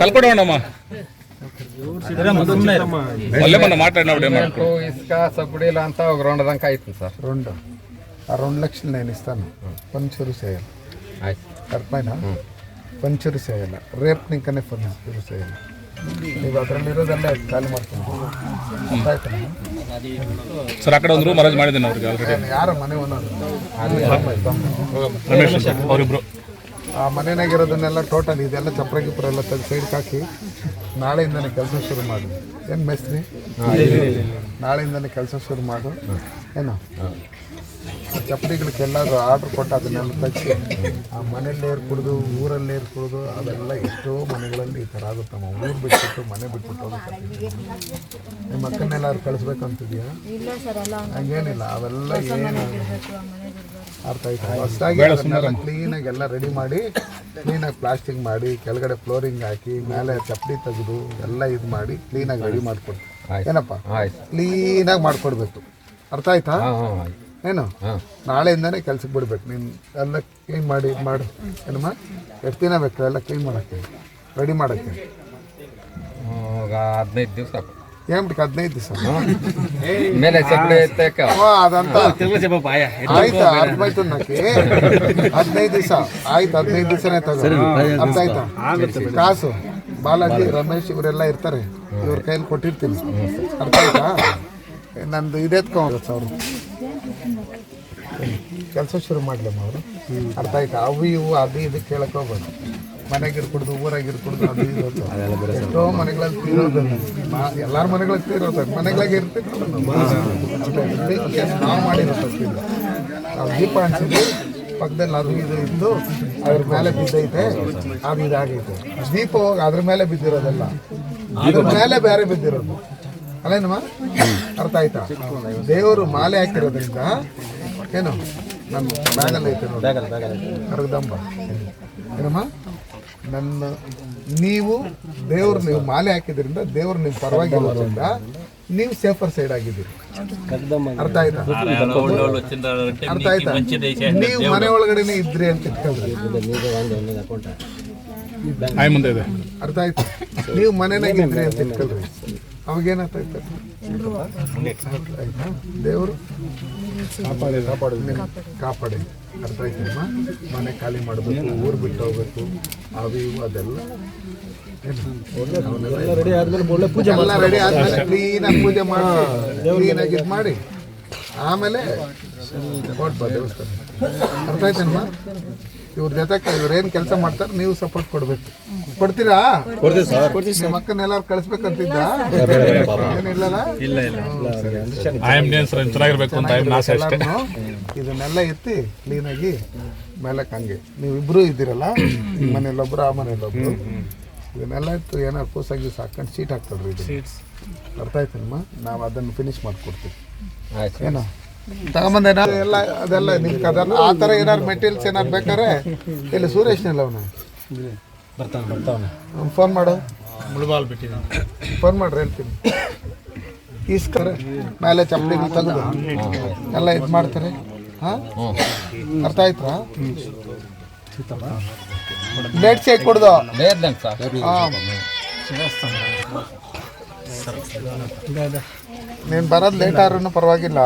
కలపడం ఉండమ్మా మళ్ళీ మాట్లాడినప్పుడు ఏమనుకో ఇసుక సబ్సిడీలు అంతా ఒక రెండు దాకా అవుతుంది సార్. రెండు. ఆ రెండు లక్షలు నేను ఇస్తాను. పంచూరు చేయాలి. కరెక్ట్ పైన పంచూరు చేయాలి. రేపు ఇంకనే పంచూరు చేయాలి. ನೀವು ಅದರಲ್ಲಿರೋದೆಲ್ಲ ಖಾಲಿ ಮಾಡ್ಕೊಂಡು ಗೊತ್ತಾಯ್ತಾ ಸರ್ ಆ ಕಡೆ ಒಂದು ರೂಮ್ ಅರೇಂಜ್ ಮಾಡಿದ್ದೀನಿ ಅವ್ರಿಗೆ ಆಲ್ರೆಡಿ ಯಾರ ಮನೆ ಅಂತ ಅವರಿಬ್ರು. ಆ ಮನೆಯಾಗಿರೋದನ್ನೆಲ್ಲ ಟೋಟಲ್ ಇದೆಲ್ಲ ಚಪ್ರ ಗಿಪ್ರ ಎಲ್ಲ ತೆಗೆದು ಸೈಡ್ಗೆ ಹಾಕಿ ನಾಳೆಯಿಂದನೇ ಕೆಲಸ ಶುರು ಮಾಡು. ಏನು ಮೇಸ್ತ್ರಿ? ನಾಳೆಯಿಂದನೇ ಕೆಲಸ ಶುರು ಮಾಡು. ಏನು? ಚಪ್ಪಡಿಗಳಿಗೆಲ್ಲಾದ್ರೂ ಆರ್ಡ್ರ್ ಕೊಟ್ಟು ಅದನ್ನೆಲ್ಲ ತೆಗ್ಸಿ ಆ ಮನೆಯಲ್ಲೇ ಕುಡಿದು ಊರಲ್ಲೇ ಕುಡಿದು ಅದೆಲ್ಲ ಎಷ್ಟೋ ಮನೆಗಳಲ್ಲಿ ಈ ಥರ ಆಗುತ್ತಮ್ಮ ಊರು ಬಿಟ್ಬಿಟ್ಟು ಮನೆ ಬಿಟ್ಬಿಟ್ಟು ನಿಮ್ಮ ಅಕ್ಕನ್ನೆಲ್ಲಾದ್ರು ಕಳಿಸ್ಬೇಕು ಅಂತಿದ್ಯಾ ಇಲ್ಲ ಸರ್ ಎಲ್ಲ ಹಂಗೇನಿಲ್ಲ ಅವೆಲ್ಲ ಏನು ಅರ್ಥ ಆಯ್ತು. ಹೊಸದಾಗಿ ಅದನ್ನೆಲ್ಲ ಕ್ಲೀನಾಗಿ ಎಲ್ಲ ರೆಡಿ ಮಾಡಿ ಕ್ಲೀನಾಗಿ ಪ್ಲಾಸ್ಟಿಕ್ ಮಾಡಿ ಕೆಳಗಡೆ ಫ್ಲೋರಿಂಗ್ ಹಾಕಿ ಮೇಲೆ ಚಪ್ಪಡಿ ತೆಗೆದು ಎಲ್ಲ ಇದು ಮಾಡಿ ಕ್ಲೀನಾಗಿ ರೆಡಿ ಮಾಡಿಕೊಡ್ತೀವಿ. ಏನಪ್ಪ? ಆಯ್ತು. ಕ್ಲೀನಾಗಿ ಮಾಡಿಕೊಡ್ಬೇಕು. ಅರ್ಥ ಆಯ್ತು. ಏನು? ನಾಳೆಯಿಂದನೇ ಕೆಲ್ಸಕ್ಕೆ ಬಿಡ್ಬೇಕು. ನೀನು ಎಲ್ಲ ಕ್ಲೀನ್ ಮಾಡಿ ಮಾಡಿ. ಏನಮ್ಮ? ಎಷ್ಟು ದಿನ ಬೇಕು ಎಲ್ಲ ಕ್ಲೀನ್ ಮಾಡೋಕ್ಕೆ? ರೆಡಿ ಮಾಡೋಕ್ಕೆ? ಹದಿನೈದು ದಿವಸ ಏನ್ಬಿಟ್ಟು ಹದಿನೈದು ದಿವಸ? ಮೇಲೆ ಅದಂತ. ಆಯ್ತಾ? ಅರ್ಥ ನಾಕಿ ಹದಿನೈದು ದಿವಸ. ಆಯ್ತು ಹದಿನೈದು ದಿವಸನೇ ತಗೋ. ಅರ್ಥ ಆಯ್ತಾ? ಕಾಸು. ಬಾಲಾಜಿ ರಮೇಶ್ ಇವರೆಲ್ಲ ಇರ್ತಾರೆ. ಇವ್ರ ಕೈಲಿ ಕೊಟ್ಟಿರ್ತೀನಿ. ಅರ್ಥ ಆಯ್ತಾ? ನಂದು ಇದೆತ್ಕೊಂಡು ಸಾವಿರ ಕೆಲಸ ಶುರು ಮಾಡ್ಲಮ್ಮ ಅವರು. ಅರ್ಥ ಆಯ್ತಾ? ಅವು ಇವು ಅದು ಇದು ಕೇಳಕ್ ಹೋಗ್ಬೋದು ಮನೆಗೆ ಕುಡ್ದು ಊರಾಗ ಕುಡ್ದು ಅದು ಇದು ಅಂತ. ಎಷ್ಟೋ ಮನೆಗಳಲ್ಲಿ ತೀರೋದು. ಎಲ್ಲಾರ ಮನೆಗಳಲ್ಲಿ ತೀರೋದು. ಮನೆಗಳಿಗೆ ಇರ್ತಿತ್ತು ನಾವು ಮಾಡಿರೋ ತಪ್ಪಿಲ್ಲ. ನಾವು ದೀಪ ಹಂಚಿದ್ವಿ ಪಕ್ಕದಲ್ಲಿ ಅದು ಇದು ಇದ್ದು ಅದ್ರ ಮೇಲೆ ಬಿದ್ದೈತೆ ಅದು ಇದಾಗೈತೆ. ದೀಪ ಹೋಗಿ ಅದ್ರ ಮೇಲೆ ಬಿದ್ದಿರೋದಲ್ಲ. ಅದ್ರ ಮೇಲೆ ಬೇರೆ ಬಿದ್ದಿರೋದು. ಅಲ್ಲೇನಮ್ಮ? ಅರ್ಥ ಆಯ್ತಾ? ದೇವರು ಮಾಲೆ ಹಾಕಿರೋದ್ರಿಂದ ಏನು? ನನ್ನ ಬ್ಯಾಗಲ್ಲಿ ಐತೆ ಏನಮ್ಮ? ನನ್ನ ನೀವು ದೇವ್ರು ನೀವು ಮಾಲೆ ಹಾಕಿದ್ರಿಂದ ದೇವ್ರು ನೀವು ಪರವಾಗಿರೋದ್ರಿಂದ ನೀವು ಸೇಫರ್ ಸೈಡ್ ಆಗಿದ್ದೀರಿ. ಅರ್ಥ ಆಯ್ತಾ? ಅರ್ಥ ಆಯ್ತಾ? ನೀವು ಮನೆ ಒಳಗಡೆನೆ ಇದ್ರಿ ಅಂತ ಇಟ್ಕೊಳ್ರಿ. ಆಯ್ ಮುಂದೆ ಇದೆ. ಅರ್ಥ ಆಯ್ತಾ? ನೀವು ಮನೆನಾಗ ಇದ್ರಿ ಅಂತ ಇಟ್ಕೊಳ್ರಿ. ಅವಾಗೇನಾಗ್ತೈತೆ ದೇವರು? ಕಾಪಾಡಿ ಕಾಪಾಡಿ. ಕಾಪಾಡಿ. ಅರ್ಥ ಆಯ್ತಮ್ಮ ಮನೆ ಖಾಲಿ ಮಾಡಬೇಕು ಊರು ಬಿಟ್ಟು ಹೋಗ್ಬೇಕು ಅವು ಇವು ಅದೆಲ್ಲ ರೆಡಿ ಆದ್ಮೇಲೆ ಪೂಜೆ ರೆಡಿ ಆದ್ಮೇಲೆ ಕ್ಲೀನಾಗಿ ಪೂಜೆ ಮಾಡಿ ಕ್ಲೀನಾಗಿ ಇದು ಮಾಡಿ ಆಮೇಲೆ ಕೊಟ್ಬಾ ದೇವಸ್ಥಾನ ಅರ್ಥ ಆಯ್ತೇನಮ್ಮ ಇವ್ರ ಜೊತೆ ಇವ್ರು ಏನು ಕೆಲಸ ಮಾಡ್ತಾರೆ ನೀವು ಸಪೋರ್ಟ್ ಕೊಡ್ಬೇಕು. ಕೊಡ್ತೀರಾ? ನಿಮ್ಮ ಅಕ್ಕನ ಎಲ್ಲಾರು ಕಳಿಸ್ಬೇಕಂತಿದ್ದ? ಇದನ್ನೆಲ್ಲ ಎತ್ತಿ ಕ್ಲೀನಾಗಿ ಮೇಲೆ ಹಂಗೆ ನೀವು ಇಬ್ರು ಇದ್ದೀರಲ್ಲ? ಈ ಮನೇಲೊಬ್ರು ಆ ಮನೆಯಲ್ಲೊಬ್ರು. ಇದನ್ನೆಲ್ಲ ಇತ್ತು ಏನಾರು ಕೂಸಾಗಿ ಸಾಕೊಂಡು ಸೀಟ್ ಹಾಕ್ತದ್ರಿ ಇದು ಅರ್ಥ ನಿಮ್ಮ? ನಾವು ಅದನ್ನು ಫಿನಿಶ್ ಮಾಡ್ಕೊಡ್ತೀವಿ. ಏನು? ತಗೊಂಬಂದೇನ ಎಲ್ಲ ಅದೆಲ್ಲ ನಿಮ್ಗೆ ಅದೆಲ್ಲ ಆ ಥರ ಏನಾರು ಮೆಟೀರಿಯಲ್ಸ್ ಏನಾರು ಬೇಕಾದ್ರೆ ಇಲ್ಲಿ ಸುರೇಶ್ನಲ್ಲ ಅವನು. ಬರ್ತಾನೆ ಬರ್ತಾವನೆ ಫೋನ್ ಮಾಡು. ಮುಳುಬಾಲ್ ಬಿಟ್ಟಿದ್ದಾನೆ ಫೋನ್ ಮಾಡ್ರಿ ಹೇಳ್ತೀನಿ. ಇಸ್ಕರೆ ಮೇಲೆ ಚಪ್ಪಲಿ ತೆಗೆದು ಎಲ್ಲ ಇದು ಮಾಡ್ತಾರೆ. ಹಾಂ? ಅರ್ಥ ಆಯ್ತಾ ಡೇಟ್ ಚೆಕ್ ಕೊಡ್ದು. ನೀನು ಬರೋದು ಲೇಟ್ ಆದ್ರೂ ಪರವಾಗಿಲ್ಲ.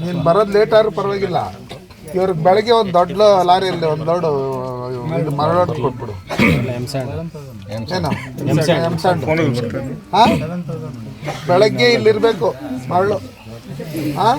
ನೀನು ಬರೋದು ಲೇಟ್ ಆದ್ರೂ ಪರವಾಗಿಲ್ಲ. ಇವ್ರಿಗೆ ಬೆಳಗ್ಗೆ ಒಂದು ದೊಡ್ಡ ಲಾರಿಯಲ್ಲಿ ಒಂದು ದೊಡ್ಡ ಇದು ಮರಳೋಡ್ ಕೊಟ್ಬಿಡು. ಏನು? ಹಾಂ? ಬೆಳಗ್ಗೆ ಇಲ್ಲಿರ್ಬೇಕು ಮರಳು. ಹಾಂ?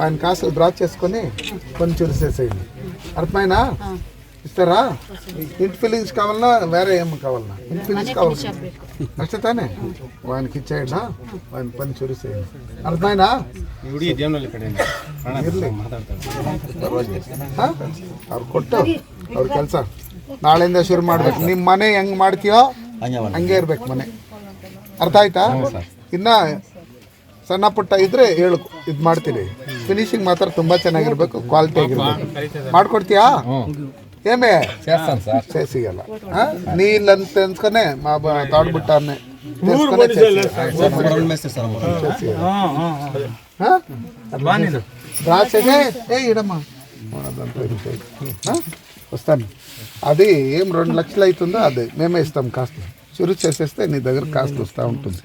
ఆయన కాసులు డ్రా చేసుకొని కొంచెం చేసేయండి అర్థమైనా ఇస్తారా ఇంటి ఫీలింగ్స్ కావాలన్నా వేరే ఏమి కావాలన్నా ఇంటి ఫీలింగ్స్ కావాలన్నా నచ్చతానే ఆయనకి ఇచ్చేయండి ఆయన పని చూసేయండి అర్థమైనా ಅವ್ರು ಕೊಟ್ಟು ಅವ್ರ ಕೆಲಸ ನಾಳೆಯಿಂದ ಶುರು ಮಾಡ್ಬೇಕು నీ మనే ಹೆಂಗೆ మాడ్తీయో హంగే ఇరబేకు మనే అర్థ ಆಯ್ತಾ ಇನ್ನ ಸಣ್ಣ ಪುಟ್ಟ ಇದ್ರೆ ಹೇಳು ಇದು ಮಾಡ್ತೀನಿ ಫಿನಿಶಿಂಗ್ ಮಾತ್ರ ತುಂಬಾ ಚೆನ್ನಾಗಿರ್ಬೇಕು ಕ್ವಾಲಿಟಿ ಆಗಿರ್ಬೇಕು ಮಾಡ್ಕೊಡ್ತೀಯಾ ಏಮೇ చేస్తాను సార్ చేసిగల నీ ಇಲ್ಲ ಅಂತ ಅನ್ಸ್ಕೊನೆ ಮಾ ತಾಡ್ಬಿಟ್ಟಾನೆ రాసేదే ఏ ఇడమ్మా వస్తాను అది ఏం రెండు లక్షలు అవుతుందో అది మేమే ఇస్తాం కాస్ట్ చురు చేసేస్తే నీ దగ్గర కాస్ట్ వస్తూ ఉంటుంది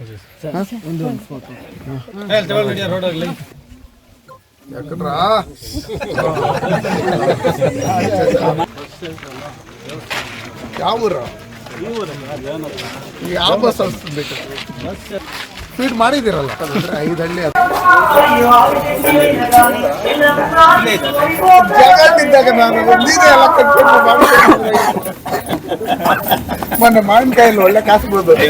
ಯಾವ ಊರ? ಯಾವ ಬಸ್ ಅನಿಸ್ತಬೇಕು ಫೀಡ್ ಮಾಡಿದ್ದೀರಲ್ಲ? ಐದು ಹಳ್ಳಿ ಜಗತ್ತಿದ್ದಾಗ ನಾನು ನೀರೇ ಎಲ್ಲ ಕಟ್ಕೊಂಡು ಮೊನ್ನೆ ಮಾವಿನಕಾಯಲ್ಲಿ ಒಳ್ಳೆ ಕಾಸು ಬಿಡ್ಬೋದು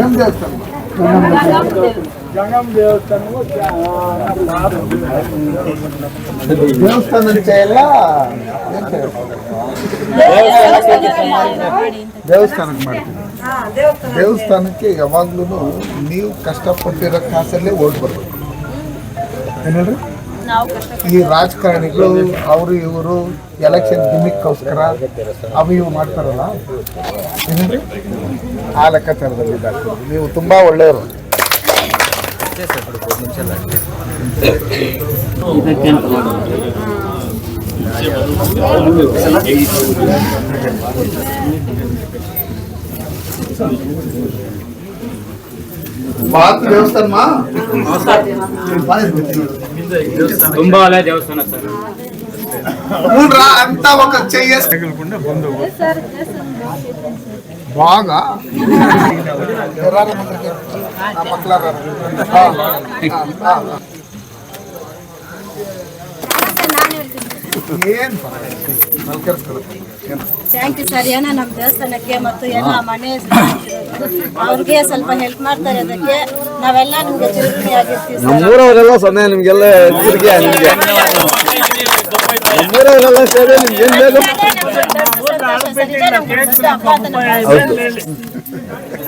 ಏನು ದೇವಸ್ಥಾನ? ದೇವಸ್ಥಾನ ದೇವಸ್ಥಾನಕ್ಕೆ ಮಾಡ್ತೀವಿ. ದೇವಸ್ಥಾನಕ್ಕೆ ಯಾವಾಗ್ಲೂ ನೀವು ಕಷ್ಟಪಟ್ಟಿರೋ ಕಾಸಲ್ಲೇ ಓಡ್ ಬರ್ಬೇಕು. ಏನ್ ನಾವು ಕಷ್ಟ ಈ ರಾಜಕಾರಣಿಗಳು, ಅವರು ಇವರು ಎಲೆಕ್ಷನ್ ಗಿಮಿಕ್ಕೋಸ್ಕರ ಅವು ಇವು ಮಾಡ್ತಾರಲ್ಲ? ಆ ಲೆಕ್ಕಾಚಾರದಲ್ಲಿ ನೀವು ತುಂಬಾ ಒಳ್ಳೆಯವರು. ಬಾತ್ ದೇವಸ್ಥಾನಮಾ ತುಂಬಾ ಹಳೆ ದೇವಸ್ಥಾನ ಸರ್ అవునరా అంతా ఒక చెయ్యి బాగా ಥ್ಯಾಂಕ್ ಯು ಸರ್ ಏನೋ ನಮ್ಮ ದೇವಸ್ಥಾನಕ್ಕೆ ಮತ್ತು ಏನೋ ಮನೆ ಅವ್ರಿಗೆ ಸ್ವಲ್ಪ ಹೆಲ್ಪ್ ಮಾಡ್ತಾರೆ ಅದಕ್ಕೆ ನಾವೆಲ್ಲ ನಿಮ್ಗೆ ಚಿರುಗಣಿ ಆಗಿರ್ತೀವಿ ನಮ್ಮೂರವರೆಲ್ಲ ಸೊನ್ನೆ ನಿಮ್ಗೆಲ್ಲ ಎಚ್ಚರಿಕೆ ನಿಮ್ಗೆ ನಮ್ಮೂರವರೆಲ್ಲ ಸೇರಿ ನಿಮ್ಗೆ ಏನು ಬೇಕು